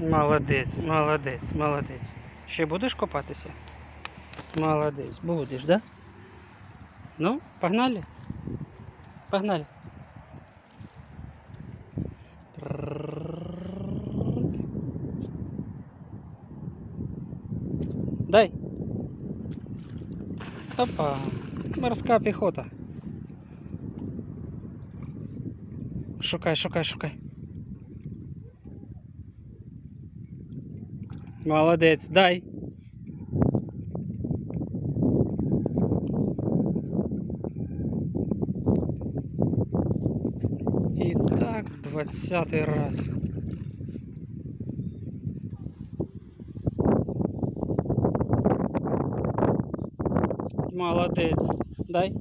Молодець, молодець, молодець. Ще будеш копатися? Молодець, будеш, да? Ну, погнали? Погнали. Дай. Опа. Морська піхота. Шукай, шукай, шукай. Молодець, дай. І так, двадцятий раз. Молодець. Дай.